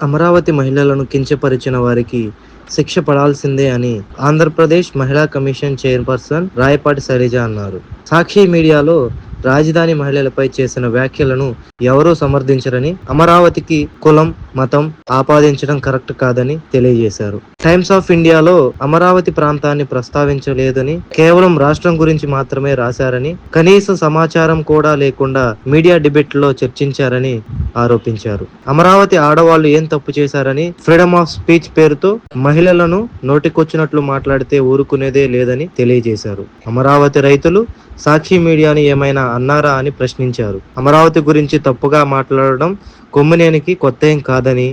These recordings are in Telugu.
అమరావతి మహిళలను కించపరిచిన వారికి శిక్ష పడాల్సిందే అని ఆంధ్రప్రదేశ్ మహిళా కమిషన్ చైర్పర్సన్ రాయపాటి సరిజ అన్నారు. సాక్షి మీడియాలో రాజధాని మహిళలపై చేసిన వ్యాఖ్యలను ఎవరూ సమర్థించరని అమరావతికి కులం మతం ఆపాదించడం కరెక్ట్ కాదని తెలియజేశారు. టైమ్స్ ఆఫ్ ఇండియాలో అమరావతి ప్రాంతాన్ని ప్రస్తావించలేదని కేవలం రాష్ట్రం గురించి మాత్రమే రాశారని కనీస సమాచారం కూడా లేకుండా మీడియా డిబేట్లో చర్చించారని ఆరోపించారు. అమరావతి ఆడవాళ్ళు ఏం తప్పు చేశారని ఫ్రీడమ్ ఆఫ్ స్పీచ్ పేరుతో మహిళలను నోటికొచ్చినట్లు మాట్లాడితే ఊరుకునేదే లేదని తెలియజేశారు. అమరావతి రైతులు సాక్షి మీడియాని ఏమైనా అన్నారా అని ప్రశ్నించారు. అమరావతి గురించి తప్పుగా మాట్లాడడం కొమ్మినేనికి కొత్త ఏం కాదని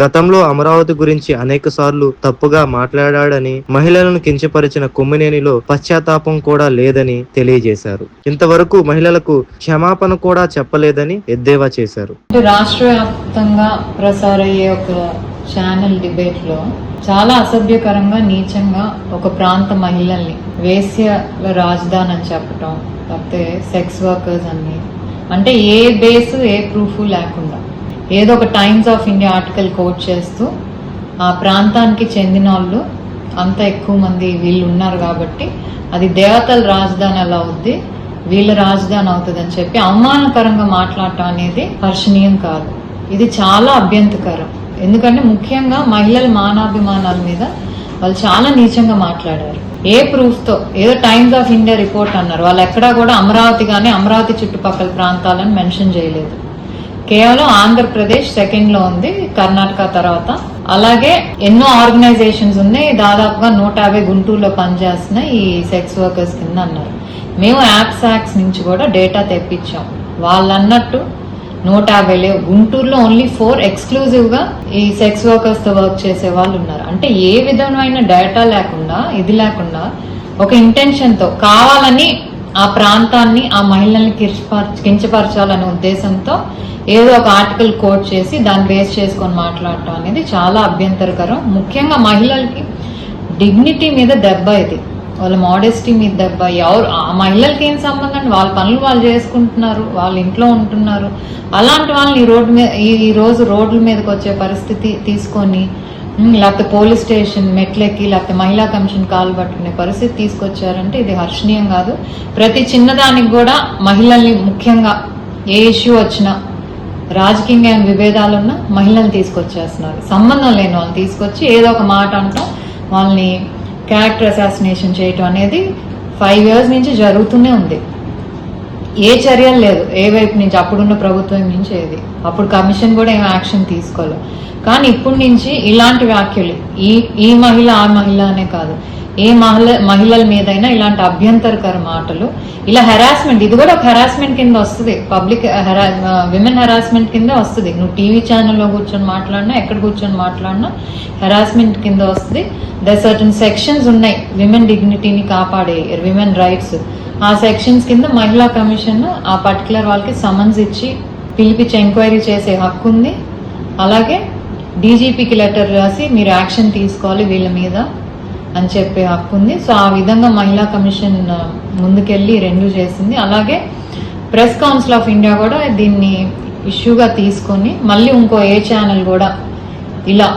గతంలో అమరావతి గురించి అనేక సార్లు తప్పుగా మాట్లాడాడని మహిళలను కించపరిచిన కొమ్మినేనిలో పశ్చాత్తాపం కూడా లేదని తెలియజేశారు. ఇంతవరకు మహిళలకు క్షమాపణ కూడా చెప్పలేదని ఎద్దేవా చేశారు. రాష్ట్ర వ్యాప్తంగా ప్రసారయ్యే ఒక ఛానల్ డిబేట్లో చాలా అసభ్యకరంగా నీచంగా ఒక ప్రాంత మహిళల్ని వేశ్యల రాజధాని అని చెప్పటం లేకపోతే సెక్స్ వర్కర్స్ అని అంటే ఏ బేస్ ఏ ప్రూఫ్ లేకుండా. ఏదో ఒక Times of India article quote చేస్తూ ఆ ప్రాంతానికి చెందిన వాళ్ళు అంత ఎక్కువ మంది వీళ్ళు ఉన్నారు కాబట్టి అది దేవతల రాజధాని అలా అవుద్ది వీళ్ళ రాజధాని అవుతుంది అని చెప్పి అవమానకరంగా మాట్లాడటం అనేది హర్షణీయం కాదు. ఇది చాలా అభ్యంతకరం ఎందుకంటే ముఖ్యంగా మహిళల మానాభిమానాల మీద వాళ్ళు చాలా నీచంగా మాట్లాడారు. ఏ ప్రూఫ్తో ఏదో టైమ్స్ ఆఫ్ ఇండియా రిపోర్ట్ అన్నారు. వాళ్ళు ఎక్కడా కూడా అమరావతి కానీ అమరావతి చుట్టుపక్కల ప్రాంతాలను మెన్షన్ చేయలేదు. కేవలం ఆంధ్రప్రదేశ్ సెకండ్లో ఉంది కర్ణాటక తర్వాత. అలాగే ఎన్నో ఆర్గనైజేషన్స్ ఉన్నాయి దాదాపుగా నూట యాభై గుంటూరులో పనిచేస్తున్న ఈ సెక్స్ వర్కర్స్ కింద అన్నారు. మేము యాప్ సాక్స్ నుంచి కూడా డేటా తెప్పించాం. వాళ్ళు అన్నట్టు నూట యాభై లేవు. గుంటూరులో ఓన్లీ ఫోర్ ఎక్స్క్లూజివ్గా ఈ సెక్స్ వర్కర్స్తో వర్క్ చేసే వాళ్ళు ఉన్నారు. అంటే ఏ విధమైన డేటా లేకుండా ఇది లేకుండా ఒక ఇంటెన్షన్తో కావాలని ఆ ప్రాంతాన్ని ఆ మహిళల్ని కించపరచాలనే ఉద్దేశంతో ఏదో ఒక ఆర్టికల్ కోట్ చేసి దాన్ని బేస్ చేసుకొని మాట్లాడటం అనేది చాలా అభ్యంతరకరం. ముఖ్యంగా మహిళలకి డిగ్నిటీ మీద దెబ్బ ఇది. వాళ్ళ మోడెస్టీ మీద దెబ్బ ఎవరు ఆ మహిళలకి ఏం సంబంధం? వాళ్ళ పనులు వాళ్ళు చేసుకుంటున్నారు వాళ్ళ ఇంట్లో ఉంటున్నారు. అలాంటి వాళ్ళని ఈ రోడ్డు మీద ఈ- రోజు రోడ్ల మీదకి వచ్చే పరిస్థితి తీసుకొని లేకపోతే పోలీస్ స్టేషన్ మెట్లెక్కి లేకపోతే మహిళా కమిషన్ కాలు పట్టుకునే పరిస్థితి తీసుకొచ్చారంటే ఇది హర్షణీయం కాదు. ప్రతి చిన్నదానికి కూడా మహిళల్ని ముఖ్యంగా ఏ ఇష్యూ వచ్చినా రాజకీయంగా విభేదాలు విభేదాలున్నా మహిళల్ని తీసుకొచ్చేస్తున్నారు. సంబంధం లేని వాళ్ళని తీసుకొచ్చి ఏదో ఒక మాట అంటాం వాళ్ళని క్యారెక్టర్ అసాసినేషన్ చేయటం అనేది ఫైవ్ ఇయర్స్ నుంచి జరుగుతూనే ఉంది. ఏ చర్యలు లేదు. ఏ వైపు నుంచి? అప్పుడున్న ప్రభుత్వం నుంచి ఏది అప్పుడు కమిషన్ కూడా ఏం యాక్షన్ తీసుకోలేదు. కానీ ఇప్పటి నుంచి ఇలాంటి వ్యాఖ్యలు ఈ ఈ మహిళ ఆ మహిళ అనే కాదు. ఏ మహిళ మహిళల మీదైనా ఇలాంటి అభ్యంతరకర మాటలు ఇలా హెరాస్మెంట్ ఇది కూడా ఒక హెరాస్మెంట్ కింద వస్తుంది. పబ్లిక్ విమెన్ హెరాస్మెంట్ కింద వస్తుంది. నువ్వు టీవీ ఛానల్లో కూర్చొని మాట్లాడినా ఎక్కడ కూర్చొని మాట్లాడినా హెరాస్మెంట్ కింద వస్తుంది. ద సర్టన్ సెక్షన్స్ ఉన్నాయి. విమెన్ డిగ్నిటీని కాపాడే విమెన్ రైట్స్ ఆ సెక్షన్స్ కింద మహిళా కమిషన్ ఆ పర్టికులర్ వాళ్ళకి సమన్స్ ఇచ్చి పిలిపించి ఎంక్వైరీ చేసే హక్కు ఉంది. అలాగే డీజీపీకి లెటర్ రాసి మీరు యాక్షన్ తీసుకోవాలి వీళ్ళ మీద. అని చెప్పే హక్కు ఉంది. సో ఆ విధంగా మహిళా కమిషన్ ముందుకెళ్ళి రెండు చేసింది. అలాగే ప్రెస్ కౌన్సిల్ ఆఫ్ ఇండియా కూడా దీన్ని ఇష్యూగా తీసుకొని మళ్ళీ ఇంకో ఏ ఛానల్ కూడా ఇలా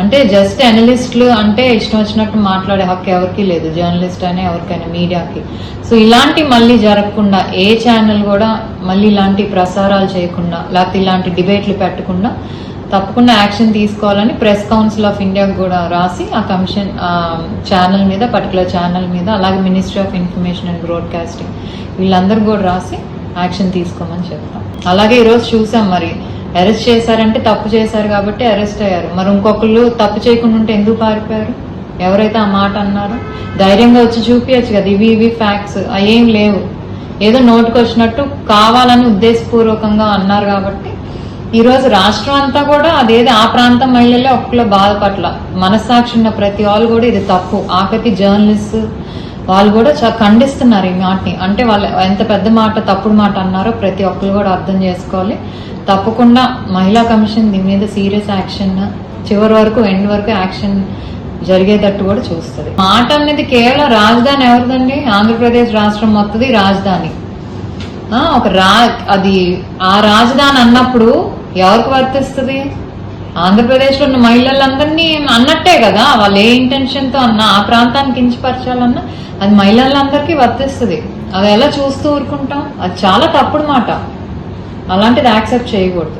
అంటే జస్ట్ అనలిస్టులు అంటే ఇష్టం వచ్చినట్టు మాట్లాడే హక్కు ఎవరికి లేదు. జర్నలిస్ట్ అయినా ఎవరికైనా మీడియాకి. సో ఇలాంటి మళ్ళీ జరగకుండా ఏ ఛానల్ కూడా మళ్ళీ ఇలాంటి ప్రసారాలు చేయకుండా లేకపోతే ఇలాంటి డిబేట్లు పెట్టకుండా తప్పకుండా యాక్షన్ తీసుకోవాలని ప్రెస్ కౌన్సిల్ ఆఫ్ ఇండియాకు కూడా రాసి ఆ కమిషన్ ఛానల్ మీద పర్టికులర్ ఛానల్ మీద అలాగే ministry of information and broadcasting వీళ్ళందరూ కూడా రాసి యాక్షన్ తీసుకోమని చెప్తాం. అలాగే ఈరోజు చూసాం మరి అరెస్ట్ చేశారంటే తప్పు చేశారు కాబట్టి అరెస్ట్ అయ్యారు. మరి ఇంకొకళ్ళు తప్పు చేయకుండా ఉంటే ఎందుకు పారిపోయారు? ఎవరైతే ఆ మాట అన్నారో ధైర్యంగా వచ్చి చూపించచ్చు కదా ఇవి ఇవి ఫ్యాక్ట్స్ అవేం లేవు. ఏదో నోటుకు వచ్చినట్టు కావాలని ఉద్దేశపూర్వకంగా అన్నారు కాబట్టి ఈరోజు రాష్ట్రం అంతా కూడా అదేదో ఆ ప్రాంతం మహిళలే ఒక్కలో బాధపట్ల మనస్సాక్షి ఉన్న ప్రతి వాళ్ళు కూడా ఇది తప్పు. ఆఖరికి జర్నలిస్ట్ వాళ్ళు కూడా చాలా ఖండిస్తున్నారు ఈ మాటని. అంటే వాళ్ళు ఎంత పెద్ద మాట తప్పుడు మాట అన్నారో ప్రతి ఒక్కరు కూడా అర్థం చేసుకోవాలి. తప్పకుండా మహిళా కమిషన్ దీని మీద సీరియస్ యాక్షన్ చివరి వరకు ఎండ్ వరకు యాక్షన్ జరిగేటట్టు కూడా చూస్తుంది. మాట అనేది కేవలం రాజధాని ఎవరిదండి? ఆంధ్రప్రదేశ్ రాష్ట్రం మొత్తది రాజధాని. ఒక రా అది ఆ రాజధాని అన్నప్పుడు ఎవరికి వర్తిస్తుంది? ఆంధ్రప్రదేశ్లో ఉన్న మహిళలందరినీ అన్నట్టే కదా వాళ్ళు ఏ ఇంటెన్షన్తో అన్న ఆ ప్రాంతాన్ని కించపరచాలన్నా అది మహిళలందరికీ వర్తిస్తుంది. అది ఎలా చూస్తూ ఊరుకుంటాం? అది చాలా తప్పుడు మాట. అలాంటిది యాక్సెప్ట్ చేయకూడదు.